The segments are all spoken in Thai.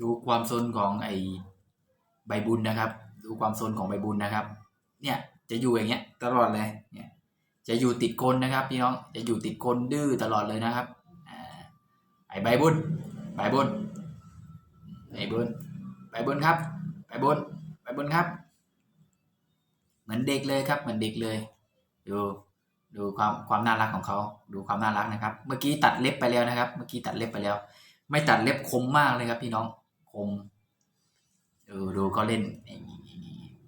ดูความซนของไอใบบุญนะครับ ดูความซนของใบบุญนะครับ เนี่ยจะอยู่อย่างเงี้ยตลอดเลยเนี่ยจะอยู่ติดคนนะครับพี่น้องจะอยู่ติดคนดื้อตลอดเลยนะครับอ่าไอใบบุญใบบุญใบบุญใบบุญครับใบบุญใบบุญครับ เหมือนเด็กเลยครับเหมือนเด็กเลยดูดูความความน่ารักของเขาดูความน่ารักนะครับ เมื่อกี้ตัดเล็บไปแล้วนะครับ เมื่อกี้ตัดเล็บไปแล้ว ไม่ตัดเล็บคมมากเลยครับพี่น้อง คมดูดูเขาเล่น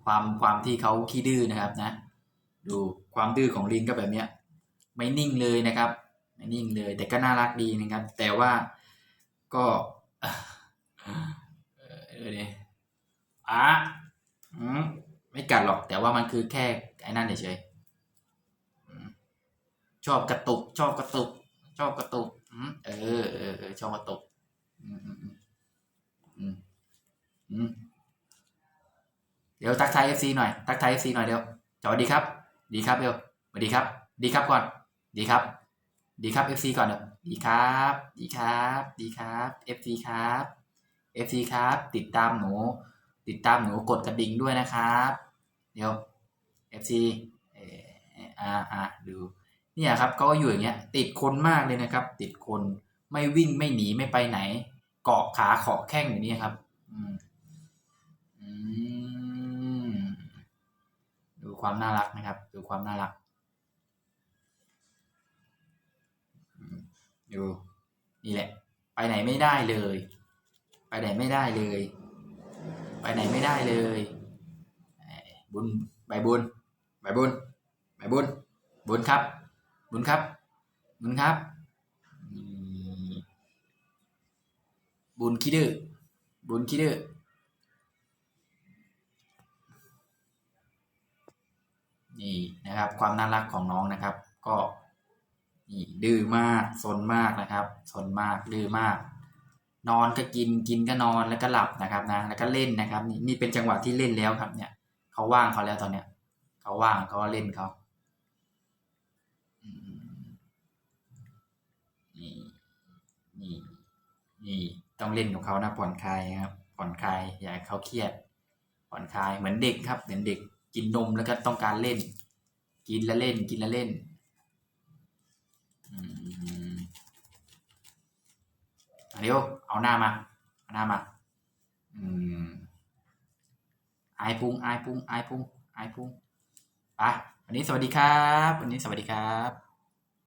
ความความที่เขาขี้ดื้อนะครับนะ ดูความดื้อของลิงก็แบบเนี้ย ไม่นิ่งเลยนะครับไม่นิ่งเลย แต่ก็น่ารักดีนะครับ แต่ว่าก็เออเนี่ยอะอืมไม่กัดหรอก แต่ว่ามันคือแค่ไอ้นั่นเฉยชอบกระตุก ชอบกระตุก ชอบกระตุกเออเออชอบกระตุก อืม เดี๋ยวทักทายเอฟซีหน่อยทักทายเอฟซีหน่อยเดี๋ยวสวัสดีครับ ดีครับเดี๋ยวสวัสดีครับ ดีครับก่อน ดีครับ ดีครับเอฟซีก่อนเดี๋ยวดีครับ ดีครับ ดีครับเอฟซีครับเอฟซีครับ ติดตามหนู ติดตามหนูกดกระดิ่งด้วยนะครับ เดี๋ยวเอฟซีเอออ่าอ่าดูเนี่ยครับเขาก็อยู่อย่างเงี้ย ติดคนมากเลยนะครับ ติดคนไม่วิ่งไม่หนีไม่ไปไหน เกาะขาเขาะแข้งอย่างนี้ครับ อืม ดูความน่ารักนะครับ ดูความน่ารัก ดู นี่แหละ ไปไหนไม่ได้เลย ไปไหนไม่ได้เลย ไปไหนไม่ได้เลย บุญใบบุญใบบุญใบบุญ บุญครับ บุญครับ บุญครับ บุญคิดดื้อบุญคิดดื้อ นี่นะครับ ความน่ารักของน้องนะครับ ก็นี่ดื้อมากซนมากนะครับซนมากดื้อมาก นอนก็กินกินก็นอนแล้วก็หลับนะครับนะแล้วก็เล่นนะครับ นี่นี่เป็นจังหวะที่เล่นแล้วครับเนี่ยเขาว่างเขาแล้วตอนเนี้ยเขาว่างเขาก็เล่นเขาอืมนี่นี่นี่ต้องเล่นกับเขานะผ่อนคลายครับ ผ่อนคลายอย่าเขาเครียดผ่อนคลายเหมือนเด็กครับเหมือนเด็ก กินนมแล้วก็ต้องการเล่น กินแล้วเล่น กินแล้วเล่นอืมเดี๋ยวเอาหน้ามาเอาหน้ามาอืมอายพุงอายพุงอายพุงอายพุงไปวันนี้สวัสดีครับ วันนี้สวัสดีครับ